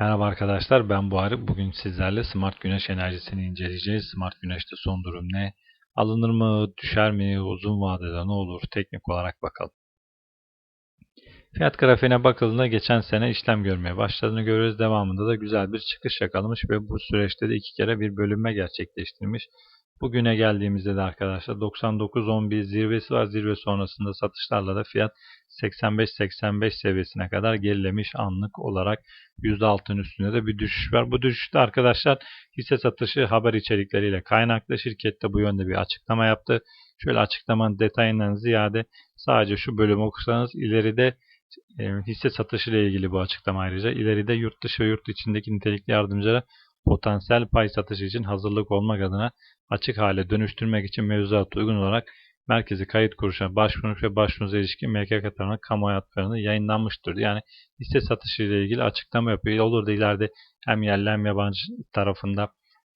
Merhaba arkadaşlar ben Buhari. Bugün sizlerle Smart Güneş enerjisini inceleyeceğiz. Smart Güneş'te son durum ne? Alınır mı? Düşer mi? Uzun vadede ne olur? Teknik olarak bakalım. Fiyat grafiğine bakıldığında geçen sene işlem görmeye başladığını görüyoruz. Devamında da güzel bir çıkış yakalamış ve bu süreçte de iki kere bir bölünme gerçekleştirmiş. Bugüne geldiğimizde de arkadaşlar 99.10 bir zirvesi var. Zirve sonrasında satışlarla da fiyat 85-85 seviyesine kadar gerilemiş anlık olarak %6'ın üstünde de bir düşüş var. Bu düşüşte arkadaşlar hisse satışı haber içerikleriyle kaynaklı şirkette bu yönde bir açıklama yaptı. Şöyle açıklamanın detayından ziyade sadece şu bölümü okursanız ileride e, hisse satışı ile ilgili bu açıklama ayrıca ileride yurt dışı ve yurt içindeki nitelikli yardımcılara potansiyel pay satışı için hazırlık olmak adına açık hale dönüştürmek için mevzuat uygun olarak merkezi kayıt kuruluşuna başvurmuş ve başvurunuza ilişkin MKK tarafından kamu hayatlarında yayınlanmıştır. Yani hisse satışı ile ilgili açıklama yapıyor. Olur da ileride hem yerli hem yabancı tarafında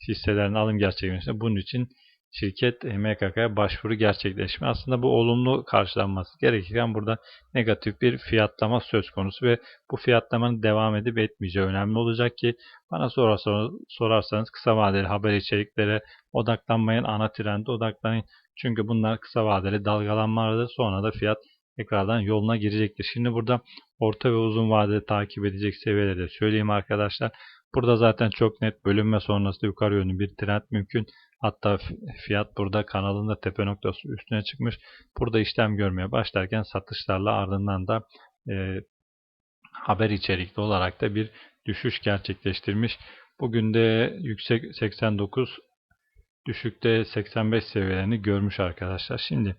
hisselerin alım gerçekleşmesi. Bunun için şirket MKK'ya başvuru gerçekleşme. Aslında bu olumlu karşılanması gerekirken burada negatif bir fiyatlama söz konusu ve bu fiyatlamanın devam edip etmeyeceği önemli olacak ki bana sorarsanız, sorarsanız kısa vadeli haber içeriklere odaklanmayın, ana trende odaklanın. Çünkü bunlar kısa vadeli dalgalanmalardır. Sonra da fiyat tekrardan yoluna girecektir. Şimdi burada orta ve uzun vadede takip edecek seviyeleri de söyleyeyim arkadaşlar. Burada zaten çok net bölünme sonrası yukarı yönlü bir trend mümkün. Hatta fiyat burada kanalında tepe noktası üstüne çıkmış. Burada işlem görmeye başlarken satışlarla ardından da e, haber içerikli olarak da bir düşüş gerçekleştirmiş. Bugün de yüksek 89 düşükte 85 seviyelerini görmüş arkadaşlar. Şimdi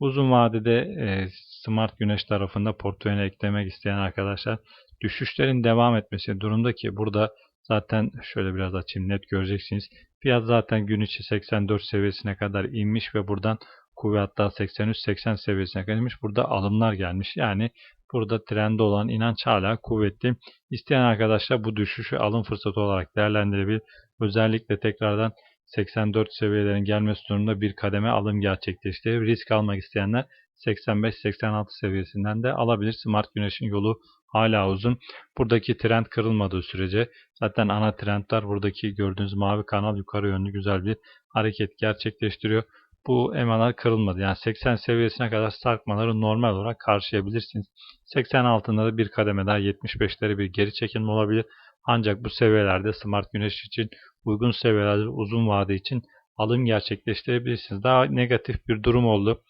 uzun vadede e, Smart Güneş tarafında portföyüne eklemek isteyen arkadaşlar düşüşlerin devam etmesi durumda ki burada zaten şöyle biraz açayım net göreceksiniz. Fiyat zaten gün içi 84 seviyesine kadar inmiş ve buradan hatta 83-80 seviyesine kadar inmiş. Burada alımlar gelmiş. Yani burada trende olan inanç hala kuvvetli. İsteyen arkadaşlar bu düşüşü alım fırsatı olarak değerlendirebilir. Özellikle tekrardan 84 seviyelerin gelmesi durumunda bir kademe alım gerçekleştirir. Risk almak isteyenler 85-86 seviyesinden de alabilir. Smart Güneş'in yolu hala uzun. Buradaki trend kırılmadığı sürece zaten ana trendler buradaki gördüğünüz mavi kanal yukarı yönlü güzel bir hareket gerçekleştiriyor. Bu emalar kırılmadı. Yani 80 seviyesine kadar sarkmaları normal olarak karşılayabilirsiniz. 80 altında da bir kademe daha 75'leri bir geri çekilme olabilir. Ancak bu seviyelerde Smart Güneş için uygun seviyelerde uzun vade için alım gerçekleştirebilirsiniz. Daha negatif bir durum oldu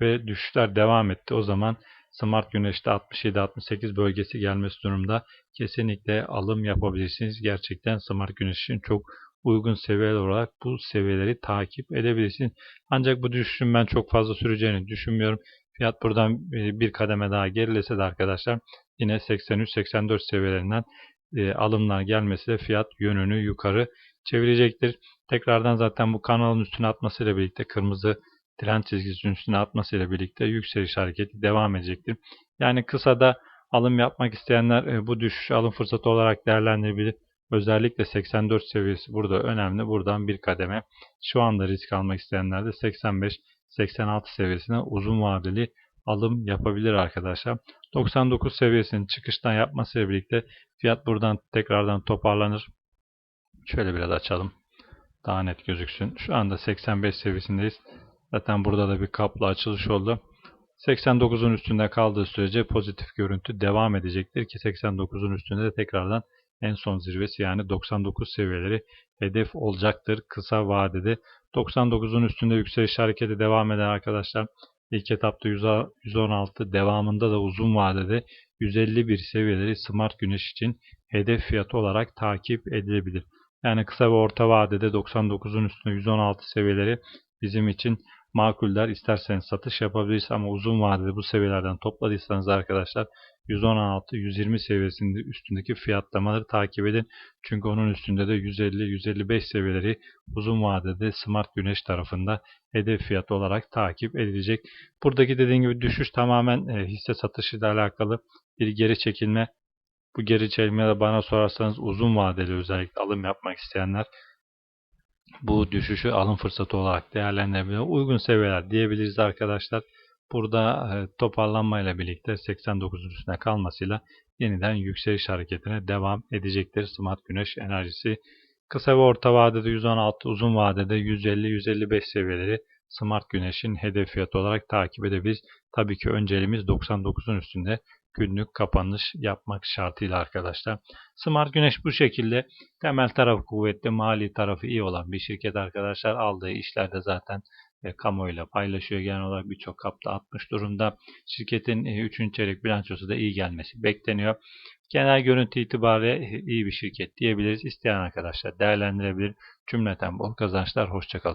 ve düşüşler devam etti. O zaman Smart Güneş'te 67-68 bölgesi gelmesi durumda kesinlikle alım yapabilirsiniz. Gerçekten Smart Güneş için çok uygun seviyeler olarak bu seviyeleri takip edebilirsiniz. Ancak bu düşüşün ben çok fazla süreceğini düşünmüyorum. Fiyat buradan bir kademe daha gerilese de arkadaşlar yine 83-84 seviyelerinden e, alımlar gelmesi de fiyat yönünü yukarı çevirecektir. Tekrardan zaten bu kanalın üstüne atmasıyla birlikte kırmızı trend çizgisinin üstüne atmasıyla birlikte yükseliş hareketi devam edecektir. Yani kısada alım yapmak isteyenler e, bu düşüş alım fırsatı olarak değerlendirebilir. Özellikle 84 seviyesi burada önemli. Buradan bir kademe. Şu anda risk almak isteyenler de 85-86 seviyesine uzun vadeli alım yapabilir arkadaşlar. 99 seviyesinin çıkıştan yapmasıyla birlikte fiyat buradan tekrardan toparlanır. Şöyle biraz açalım. Daha net gözüksün. Şu anda 85 seviyesindeyiz. Zaten burada da bir kaplı açılış oldu. 89'un üstünde kaldığı sürece pozitif görüntü devam edecektir ki 89'un üstünde de tekrardan en son zirvesi yani 99 seviyeleri hedef olacaktır kısa vadede. 99'un üstünde yükseliş hareketi devam eden arkadaşlar ilk etapta 116 devamında da uzun vadede 151 seviyeleri Smart Güneş için hedef fiyatı olarak takip edilebilir. Yani kısa ve orta vadede 99'un üstünde 116 seviyeleri bizim için makuller. İsterseniz satış yapabilirsiniz ama uzun vadede bu seviyelerden topladıysanız arkadaşlar 116-120 seviyesinde üstündeki fiyatlamaları takip edin. Çünkü onun üstünde de 150-155 seviyeleri uzun vadede Smart Güneş tarafında hedef fiyat olarak takip edilecek. Buradaki dediğim gibi düşüş tamamen e, hisse satışı ile alakalı bir geri çekilme. Bu geri çekilme de bana sorarsanız uzun vadeli özellikle alım yapmak isteyenler bu düşüşü alım fırsatı olarak değerlendirebilir. Uygun seviyeler diyebiliriz arkadaşlar. Burada e, toparlanmayla birlikte 89'un üstüne kalmasıyla yeniden yükseliş hareketine devam edecektir. Smart Güneş enerjisi kısa ve orta vadede 116, uzun vadede 150-155 seviyeleri Smart Güneş'in hedef fiyatı olarak takip edebiliriz. Tabii ki önceliğimiz 99'un üstünde günlük kapanış yapmak şartıyla arkadaşlar. Smart Güneş bu şekilde temel tarafı kuvvetli, mali tarafı iyi olan bir şirket arkadaşlar. Aldığı işlerde zaten e, kamuoyuyla paylaşıyor. Genel olarak birçok kapta atmış durumda. Şirketin 3. çeyrek bilançosu da iyi gelmesi bekleniyor. Genel görüntü itibariyle iyi bir şirket diyebiliriz. İsteyen arkadaşlar değerlendirebilir. Cümleten bol kazançlar. Hoşçakalın.